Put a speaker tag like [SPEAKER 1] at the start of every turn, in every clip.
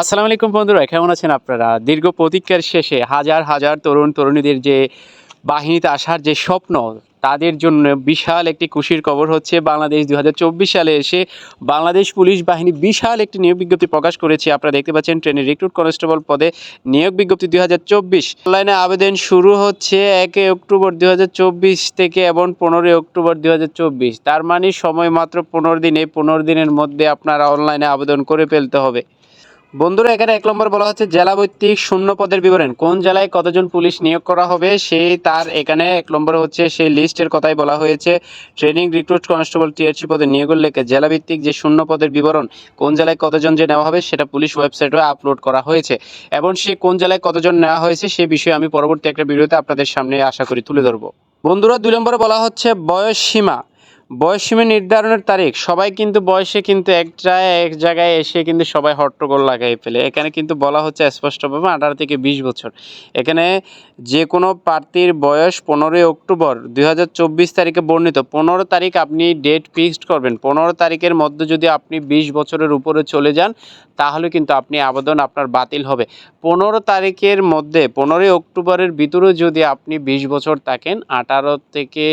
[SPEAKER 1] আসসালামু আলাইকুম বন্ধুরা, কেমন আছেন আপনারা? দীর্ঘ প্রতীক্ষার শেষে হাজার হাজার তরুণ তরুণীদের যে বাহিনীতে আসার যে স্বপ্ন, তাদের জন্য বিশাল একটি খুশির খবর হচ্ছে বাংলাদেশ দু হাজার চব্বিশ সালে এসে বাংলাদেশ পুলিশ বাহিনী বিশাল একটি নিয়োগ বিজ্ঞপ্তি প্রকাশ করেছে। আপনারা দেখতে পাচ্ছেন ট্রেনের রিক্রুট কনস্টেবল পদে নিয়োগ বিজ্ঞপ্তি দুই হাজার চব্বিশ। অনলাইনে আবেদন শুরু হচ্ছে একে অক্টোবর দু হাজার চব্বিশ থেকে এবং পনেরোই অক্টোবর দু হাজার চব্বিশ। তার মানে সময় মাত্র পনেরো দিন, পনেরো দিনের মধ্যে আপনারা অনলাইনে আবেদন করে ফেলতে হবে। বন্ধুরা, এখানে এক নম্বর বলা হচ্ছে, জেলা ভিত্তিক শূন্য পদের বিবরণ। কোন জেলায় কতজন পুলিশ নিয়োগ করা হবে? সেই তার এখানে এক নম্বর হচ্ছে সেই লিস্টের কথাই বলা হয়েছে। ট্রেনিং রিক্রুট কনস্টেবল টিআরসি পদে নিয়োগের উল্লেখে, জেলা ভিত্তিক যে শূন্য পদের বিবরণ, কোন জেলায় কতজন যে নেওয়া হবে সেটা পুলিশ ওয়েবসাইটে আপলোড করা হয়েছে। এবং সে কোন জেলায় কতজন নেওয়া হয়েছে সে বিষয়ে আমি পরবর্তী একটা ভিডিওতে আপনাদের সামনে আশা করি তুলে ধরবো। বন্ধুরা, দুই নম্বরে বলা হচ্ছে, বয়স সীমা। বয়স সীমা নির্ধারণের তারিখ। সবাই কিন্তু বয়সে কিন্তু একটা এক জায়গায় এসে কিন্তু সবাই হট্টগোল লাগাই ফেলে। এখানে কিন্তু বলা হচ্ছে স্পষ্টভাবে আঠারো থেকে বিশ বছর। এখানে যে কোনো প্রার্থীর বয়স পনেরোই অক্টোবর দু হাজার চব্বিশ তারিখে বর্ণিত। পনেরো তারিখ আপনি ডেট ফিক্সড করবেন। পনেরো তারিখের মধ্যে যদি আপনি বিশ বছরের উপরে চলে যান, তাহলে কিন্তু আপনি আবেদন আপনার বাতিল হবে। পনেরো তারিখের মধ্যে, পনেরোই অক্টোবরের ভিতরে যদি আপনি বিশ বছর থাকেন, আঠারো থেকে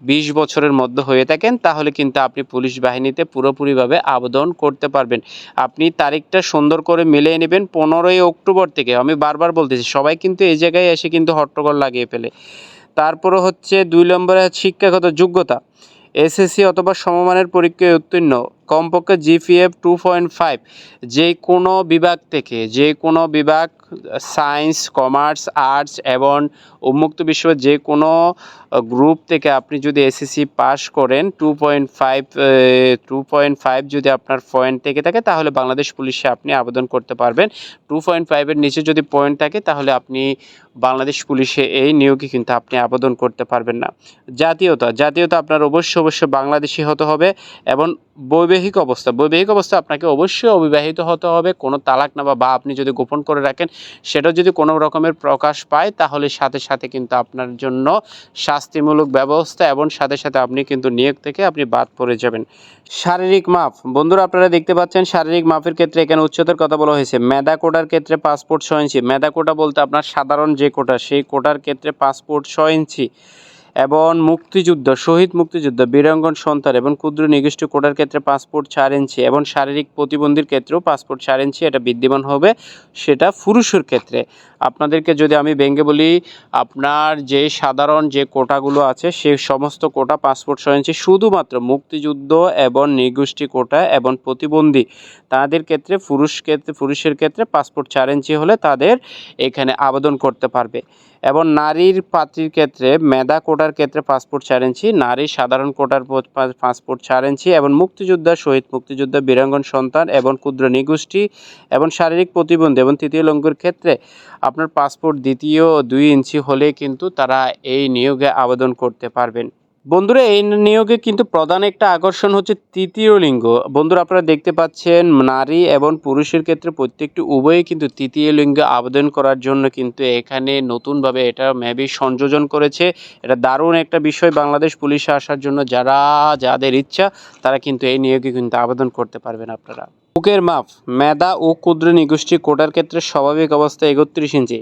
[SPEAKER 1] বিশ বছরের মধ্যে হয়ে থাকেন, তাহলে কিন্তু আপনি পুলিশ বাহিনীতে পুরোপুরিভাবে আবেদন করতে পারবেন। আপনি তারিখটা সুন্দর করে মিলিয়ে নেবেন, পনেরোই অক্টোবর থেকে। আমি বারবার বলতেছি, সবাই কিন্তু এই জায়গায় এসে কিন্তু হট্টগোল লাগিয়ে ফেলে। তারপরে হচ্ছে দুই নম্বরে শিক্ষাগত যোগ্যতা। এসএসসি অথবা সমমানের পরীক্ষায় উত্তীর্ণ। কমপক্ষে জিপিএফ টু পয়েন্ট ফাইভ যে কোনো বিভাগ থেকে যে কোনো বিভাগ সায়েন্স কমার্স আর্টস এবং উন্মুক্ত বিশ্ব যে কোনো গ্রুপ থেকে আপনি যদি এসএসসি পাস করেন two point five two point five যদি আপনার পয়েন্ট থেকে থাকে, তাহলে বাংলাদেশ পুলিশে আপনি আবেদন করতে পারবেন। টু পয়েন্ট ফাইভের নিচে যদি পয়েন্ট থাকে, তাহলে আপনি বাংলাদেশ পুলিশে এই নিয়োগে কিন্তু আপনি আবেদন করতে পারবেন না। জাতীয়তা জাতীয়তা আপনার অবশ্যই অবশ্যই বাংলাদেশি হতে হবে, এবং বৈবাহিক অবস্থা। বৈবাহিক অবস্থা আপনাকে অবশ্যই অবিবাহিত হতে হবে। কোনো তালাক না বা আপনি যদি গোপন করে রাখেন সেটা যদি কোনো রকমের প্রকাশ পায়, তাহলে সাথে সাথে কিন্তু আপনার জন্য শাস্তিমূলক ব্যবস্থা এবং সাথে সাথে আপনি কিন্তু নিয়োগ থেকে আপনি বাদ পড়ে যাবেন। শারীরিক মাপ বন্ধুরা, আপনারা দেখতে পাচ্ছেন শারীরিক মাপের ক্ষেত্রে এখানে উচ্চতার কথা বলা হয়েছে। মেধা কোটার ক্ষেত্রে পাসপোর্ট ছয় ইঞ্চি। মেধা কোটা বলতে আপনার সাধারণ যে কোটা, সেই কোটার ক্ষেত্রে পাসপোর্ট ছয় ইঞ্চি। এবং মুক্তিযুদ্ধ, শহীদ মুক্তিযুদ্ধ, বীরাঙ্গন সন্তান এবং ক্ষুদ্র নির্দিষ্ট কোটার ক্ষেত্রে পাসপোর্ট চার ইঞ্চি এবং শারীরিক প্রতিবন্ধীর ক্ষেত্রেও পাসপোর্ট চার ইঞ্চি এটা বিদ্যমান হবে সেটা পুরুষের ক্ষেত্রে। আপনাদেরকে যদি আমি ব্যঙ্গে বলি, আপনার যে সাধারণ যে কোটাগুলো আছে সেই সমস্ত কোটা পাসপোর্ট ছয় ইঞ্চি শুধুমাত্র মুক্তিযুদ্ধ এবং নিগোষ্ঠী কোটা এবং প্রতিবন্ধী তাদের ক্ষেত্রে পুরুষ ক্ষেত্রে, পুরুষের ক্ষেত্রে পাসপোর্ট চার ইঞ্চি হলে তাদের এখানে আবেদন করতে পারবে। এবং নারীর পাত্রীর ক্ষেত্রে, মেধা কোটার ক্ষেত্রে পাসপোর্ট চার ইঞ্চি নারীর সাধারণ কোটার পাসপোর্ট চার ইঞ্চি এবং মুক্তিযোদ্ধা, শহীদ মুক্তিযোদ্ধা, বীরাঙ্গন সন্তান এবং ক্ষুদ্র নিগোষ্ঠী এবং শারীরিক প্রতিবন্ধী এবং তৃতীয় লঙ্গুর ক্ষেত্রে আপনার পাসপোর্ট দ্বিতীয় দুই ইঞ্চি হলে কিন্তু তারা এই নিয়োগে আবেদন করতে পারবেন। বন্ধুরা, এই নিয়োগে কিন্তু প্রধান একটা আকর্ষণ হচ্ছে তৃতীয় লিঙ্গ। বন্ধুরা, আপনারা দেখতে পাচ্ছেন, নারী এবং পুরুষের ক্ষেত্রে প্রত্যেকটি উভয়ই কিন্তু তৃতীয় লিঙ্গে আবেদন করার জন্য কিন্তু এখানে নতুনভাবে এটা মেবি সংযোজন করেছে। এটা দারুণ একটা বিষয় বাংলাদেশ পুলিশে আসার জন্য। যারা, যাদের ইচ্ছা, তারা কিন্তু এই নিয়োগে কিন্তু আবেদন করতে পারবেন আপনারা। বুকের মাপ, মেধা ও ক্ষুদ্র নিগোষ্ঠী কোটার ক্ষেত্রে স্বাভাবিক অবস্থা একত্রিশ ইঞ্চি।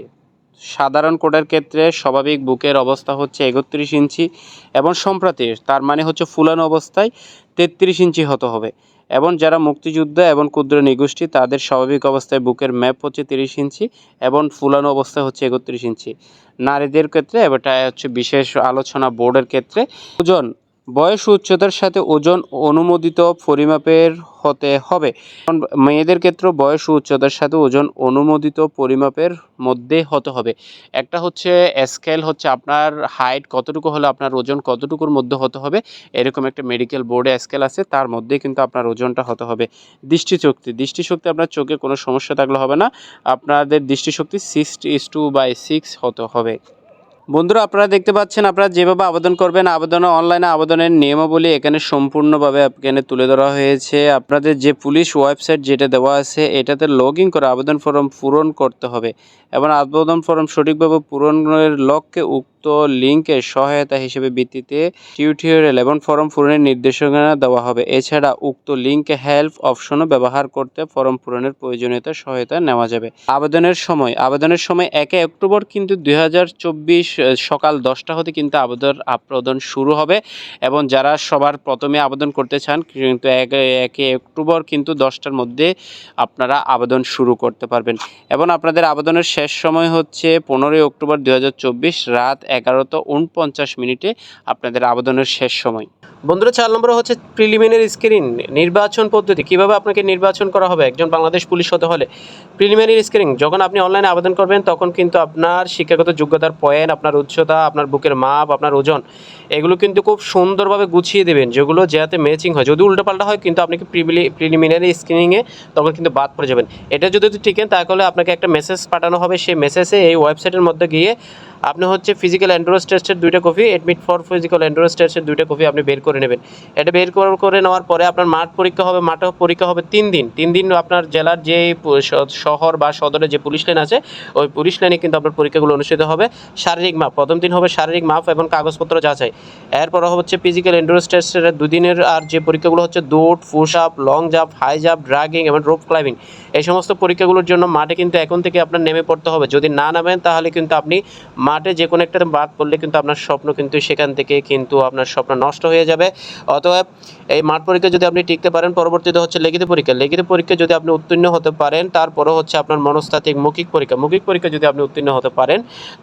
[SPEAKER 1] সাধারণ কোটার ক্ষেত্রে স্বাভাবিক বুকের অবস্থা হচ্ছে একত্রিশ ইঞ্চি এবং সম্প্রতি তার মানে হচ্ছে ফুলানো অবস্থায় তেত্রিশ ইঞ্চি হতে হবে। এবং যারা মুক্তিযুদ্ধ এবং ক্ষুদ্র নিগোষ্ঠী, তাদের স্বাভাবিক অবস্থায় বুকের ম্যাপ হচ্ছে তিরিশ ইঞ্চি এবং ফুলানো অবস্থায় হচ্ছে একত্রিশ ইঞ্চি। নারীদের ক্ষেত্রে এটা হচ্ছে বিশেষ আলোচনা বোর্ডের ক্ষেত্রে ওজন বয়স উচ্চতার সাথে ওজন অনুমোদিত পরিমাপের হতে হবে। মেয়েদের ক্ষেত্রে বয়স উচ্চতার সাথে ওজন অনুমোদিত পরিমাপের মধ্যে হতে হবে। একটা হচ্ছে স্কেল হচ্ছে আপনার হাইট কতটুকু হলে আপনার ওজন কতটুকুর মধ্যে হতে হবে। এরকম একটা মেডিকেল বোর্ডে স্কেল আছে, তার মধ্যে কিন্তু আপনার ওজনটা হতে হবে। দৃষ্টিশক্তি দৃষ্টিশক্তি আপনার চোখে কোনো সমস্যা থাকলে হবে না। আপনাদের দৃষ্টিশক্তি six is two by six হতে হবে। বন্ধুরা, আপনারা দেখতে পাচ্ছেন, আপনারা যেভাবে আবেদন করবেন আবেদন অনলাইনে আবেদনের নিয়মাবলী এখানে সম্পূর্ণভাবে এখানে তুলে ধরা হয়েছে। আপনাদের যে পুলিশ ওয়েবসাইট যেটা দেওয়া আছে, এটাতে লগ ইন করে আবেদন ফর্ম পূরণ করতে হবে। এবং আবেদন ফর্ম সঠিকভাবে পূরণের লক্ষ্যে উক্ত লিঙ্কের সহায়তা হিসেবে ভিত্তিতে টিউটোরিয়াল এবং ফর্ম পূরণের নির্দেশনা দেওয়া হবে। এছাড়া উক্ত লিঙ্কে হেল্প অপশনও ব্যবহার করতে ফর্ম পূরণের প্রয়োজনীয়তা সহায়তা নেওয়া যাবে। আবেদনের সময় আবেদনের সময় একে অক্টোবর কিন্তু দু হাজার চব্বিশ সকাল দশটা হতে কিন্তু আবেদন আবেদন শুরু হবে এবং যারা সবার প্রথমে আবেদন করতে চান, কিন্তু এক, একে অক্টোবর কিন্তু দশটার মধ্যে আপনারা আবেদন শুরু করতে পারবেন। এবং আপনাদের আবেদনের শেষ সময় হচ্ছে পনেরোই অক্টোবর দুই হাজার চব্বিশ রাত এগারোটা উনপঞ্চাশ মিনিটে আপনাদের আবেদনের শেষ সময়। বন্ধুরা, চার নম্বর হচ্ছে প্রিলিমিনারি স্ক্রিন নির্বাচন পদ্ধতি। কীভাবে আপনাকে নির্বাচন করা হবে? একজন বাংলাদেশ পুলিশ হতে হলে প্রিলিমিনারি স্ক্রিনিং যখন আপনি অনলাইনে আবেদন করবেন, তখন কিন্তু আপনার শিক্ষাগত যোগ্যতার পয়েন্ট, আপনার উচ্চতা, আপনার বুকের মাপ, আপনার ওজন, এগুলো কিন্তু খুব সুন্দরভাবে গুছিয়ে দেবেন, যেগুলো যাতে ম্যাচিং হয়। যদি উল্টোপাল্টা হয়, কিন্তু আপনি প্রিলিমিনারি স্ক্রিনিংয়ে তখন কিন্তু বাদ পড়ে যাবেন। এটা যদি টিকেন তাহলে আপনাকে একটা মেসেজ পাঠানো হবে। সেই মেসেজে এই ওয়েবসাইটের মধ্যে গিয়ে আপনি হচ্ছে ফিজিক্যাল অ্যান্ড্রোস টেস্টের দুইটা copy admit for physical endurance টেস্টের দুইটা কপি আপনি বের করে নেবেন। এটা বের করে- নেওয়ার পরে আপনার মাঠ পরীক্ষা হবে, মাঠ পরীক্ষা হবে তিন দিন। তিন দিন আপনার জেলার যে শহর বা সদরে যে পুলিশ লাইন আছে, ওই পুলিশ লাইনে কিন্তু আপনার পরীক্ষাগুলো অনুষ্ঠিত হবে। শারীরিক মাপ, প্রথম দিন হবে শারীরিক মাপ এবং কাগজপত্র যাচাই। এরপর হচ্ছে ফিজিক্যাল এন্ডুরেন্স টেস্টের দুদিনের আর যে পরীক্ষাগুলো হচ্ছে দৌড় push up long jump high jump dragging এবং রোপ ক্লাইম্বিং এই সমস্ত পরীক্ষাগুলোর জন্য মাঠে কিন্তু এখন থেকে আপনার নেমে পড়তে হবে। যদি না নামেন তাহলে কিন্তু আপনি মাঠে যে কোনো একটা বাদ পড়লে কিন্তু আপনার স্বপ্ন কিন্তু সেখান থেকে কিন্তু আপনার স্বপ্ন নষ্ট হয়ে যাবে। অতএব এই মাঠ পরীক্ষা যদি আপনি টিকতে পারেন, পরবর্তীতে হচ্ছে লিখিত পরীক্ষা। লিখিত পরীক্ষা যদি আপনি উত্তীর্ণ হতে পারেন তারপরে হচ্ছে আপনার মনস্তাত্ত্বিক মৌখিক পরীক্ষা। মৌখিক পরীক্ষা যদি আপনি উত্তীর্ণ হতে পারেন,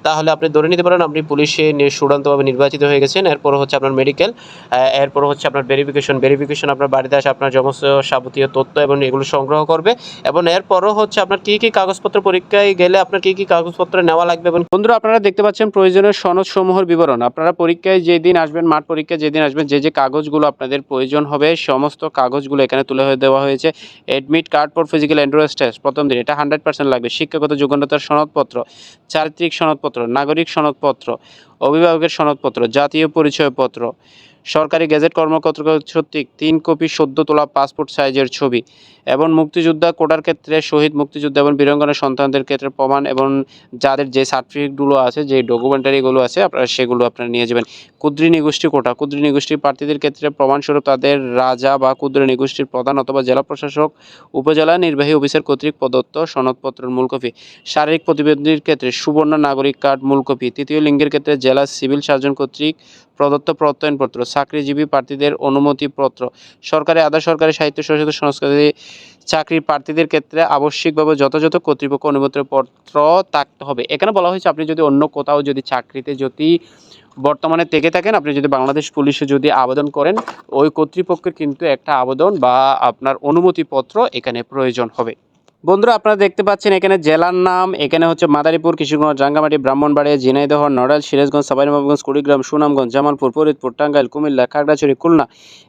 [SPEAKER 1] তাহলে আপনি ধরে নিতে পারেন আপনি পুলিশে চূড়ান্তভাবে নির্বাচিত হয়ে গেছেন। এরপর হচ্ছে আপনার মেডিকেল এরপর হচ্ছে আপনার ভেরিফিকেশন ভেরিফিকেশন আপনার বাড়িতে আসে, আপনার সমস্ত যাবতীয় তথ্য এবং এগুলো সংগ্রহ করবে এবং এরপরও হচ্ছে আপনার কী কী কাগজপত্র পরীক্ষায় গেলে আপনার কী কী কাগজপত্র নেওয়া লাগবে এবং বন্ধুরা, আপনারা দেখতে পাচ্ছেন প্রয়োজনীয় সনদ সমূহের বিবরণ। আপনারা পরীক্ষায় যেদিন আসবেন, মাঠ পরীক্ষায় যেদিন আসবেন, যে যে কাগজগুলো আপনাদের প্রয়োজন হবে, সমস্ত কাগজগুলো এখানে তুলে দেওয়া হয়েছে। Admit card for physical endurance test প্রথম দিন। এটা হান্ড্রেড পার্সেন্ট লাগবে। শিক্ষাগত যোগ্যতার সনদপত্র, চারিত্রিক সনদপত্র, নাগরিক সনদপত্র, অভিভাবকের সনদপত্র, জাতীয় পরিচয়পত্র সরকারি গেজেট কর্মকর্তা কর্তৃক তিন কপি সদ্য তোলা পাসপোর্ট সাইজের ছবি এবং মুক্তিযোদ্ধা কোটার ক্ষেত্রে শহীদ মুক্তিযোদ্ধা এবং বীরাঙ্গনের সন্তানদের ক্ষেত্রে প্রমাণ এবং যাদের যে সার্টিফিকেটগুলো আছে, যে ডকুমেন্টারিগুলো আছে, আপনারা সেগুলো আপনারা নিয়ে যাবেন। ক্ষুদ্রী কোটা, ক্ষুদ্রী প্রার্থীদের ক্ষেত্রে প্রমাণস্বরূপ তাদের রাজা বা ক্ষুদ্র নিগোষ্ঠীর প্রধান অথবা জেলা প্রশাসক, উপজেলা নির্বাহী অফিসার কর্তৃক প্রদত্ত সনদপত্রের মূল কপি শারীরিক প্রতিবন্ধীর ক্ষেত্রে সুবর্ণ নাগরিক কার্ড মূল কপি তৃতীয় লিঙ্গের ক্ষেত্রে জেলা সিভিল সার্জন কর্তৃক প্রদত্ত প্রত্যয়নপত্র, চাকরিজীবী প্রার্থীদের অনুমতিপত্র, সরকারি আধা সরকারি সাহিত্য সংসদ সংস্কৃতি চাকরির প্রার্থীদের ক্ষেত্রে আবশ্যিকভাবে যথাযথ কর্তৃপক্ষ অনুমতির পত্র থাকতে হবে। এখানে বলা হয়েছে, আপনি যদি অন্য কোথাও যদি চাকরিতে যদি বর্তমানে থেকে থাকেন, আপনি যদি বাংলাদেশ পুলিশে যদি আবেদন করেন, ওই কর্তৃপক্ষের কিন্তু একটা আবেদন বা আপনার অনুমতিপত্র এখানে প্রয়োজন হবে। বন্ধুরা, আপনারা দেখতে পাচ্ছেন এখানে জেলার নাম। এখানে হচ্ছে মাদারীপুর, কিশোরগঞ্জ রাঙ্গামাটি ব্রাহ্মণবাড়িয়া, ঝিনাইদহ, নড়াইল, সিরাজগঞ্জ সাবাইনবাবগঞ্জ কুড়িগ্রাম, সুনামগঞ্জ, জামালপুর, ফরিদপুর, টাঙ্গাইল, কুমিল্লা, খাগড়াছড়ি, খুলনা।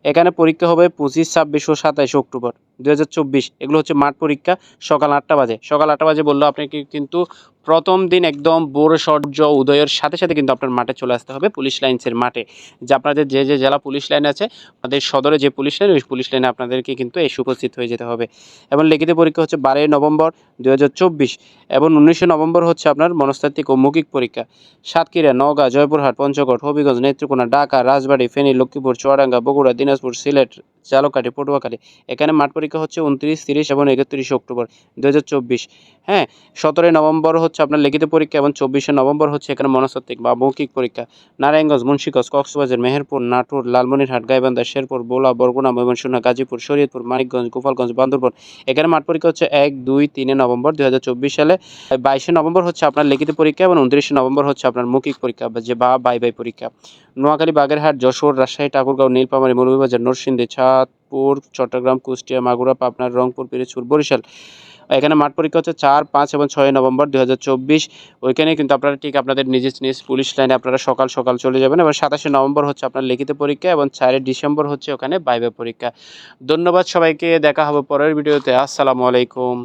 [SPEAKER 1] এখানে পরীক্ষা হবে পঁচিশ, ছাব্বিশ ও সাতাইশ অক্টোবর। দুই হাজার চব্বিশ, এগুলো হচ্ছে মাঠ পরীক্ষা, সকাল আটটা বাজে। সকাল আটটা বাজে বলল আপনাকে কিন্তু প্রথম দিন একদম বোর সূর্য উদয়ের সাথে সাথে কিন্তু আপনার মাঠে চলে আসতে হবে পুলিশ লাইন্সের মাঠে। যে আপনাদের যে যে জেলা পুলিশ লাইন আছে, আমাদের সদরে যে পুলিশ লাইন, ওই পুলিশ লাইনে আপনাদেরকে কিন্তু এসে উপস্থিত হয়ে যেতে হবে। এবং লিখিত পরীক্ষা হচ্ছে বারোই নভেম্বর দুই হাজার চব্বিশ এবং উনিশে নভেম্বর হচ্ছে আপনার মনস্তাত্ত্বিক ও মৌখিক পরীক্ষা। সাতক্ষীরা, নওগাঁ, জয়পুরহাট, পঞ্চগড়, হবিগঞ্জ, নেত্রকোনা, ঢাকা, রাজবাড়ী, ফেনী, লক্ষ্মীপুর, চুয়াডাঙ্গা, বগুড়া, দিনাজপুর, সিলেট জালকাঠি পটুয়াখালী। এখানে মাঠ পরীক্ষা হচ্ছে উনত্রিশ তিরিশ এবং একত্রিশ অক্টোবর দুই হাজার চব্বিশ। হ্যাঁ সতেরোই নভেম্বর হচ্ছে আপনার লিখিত পরীক্ষা এবং চব্বিশে নভেম্বর হচ্ছে এখানে মনস্তাত্ত্বিক বা মৌখিক পরীক্ষা। নারায়ণগঞ্জ, মুন্সিগঞ্জ, কক্সবাজার, মেহেরপুর, নাটোর, লালমনিরহাট, গাইবান্ধা, শেরপুর, বোলা, বরগুনা, ময়মনসিংহ, গাজীপুর, শরীয়তপুর, মানিকগঞ্জ, গোপালগঞ্জ, বান্দরবন। এখানে মাঠ পরীক্ষা হচ্ছে এক, দুই, তিনে নভেম্বর দু হাজার চব্বিশ সালে। বাইশে নভেম্বর হচ্ছে আপনার লিখিত পরীক্ষা এবং উনত্রিশে নভেম্বর হচ্ছে আপনার মৌখিক পরীক্ষা যে বা, বাই বাই পরীক্ষা। নোয়াখালী, বাগেরহাট, যশোর, রাজশাহী, ঠাকুরগাঁও নীলপামারী মৌলভীবাজার, নরসিংদী, চাঁদপুর, চট্টগ্রাম, কুষ্টিয়া, মাগুরা পাবনার রংপুর, পিরিজপুর, বরিশাল। এখানে মাঠ পরীক্ষা হচ্ছে চার, পাঁচ এবং ছয় নভেম্বর দু হাজার চব্বিশ। ওইখানে কিন্তু আপনারা ঠিক আপনাদের নিজের নিজ পুলিশ লাইনে আপনারা সকাল সকাল চলে যাবেন এবং সাতাশে নভেম্বর হচ্ছে আপনার লিখিত পরীক্ষা এবং চারই ডিসেম্বর হচ্ছে ওখানে বাইবে পরীক্ষা। ধন্যবাদ সবাইকে, দেখা হবে পরের ভিডিওতে। আসসালামু আলাইকুম।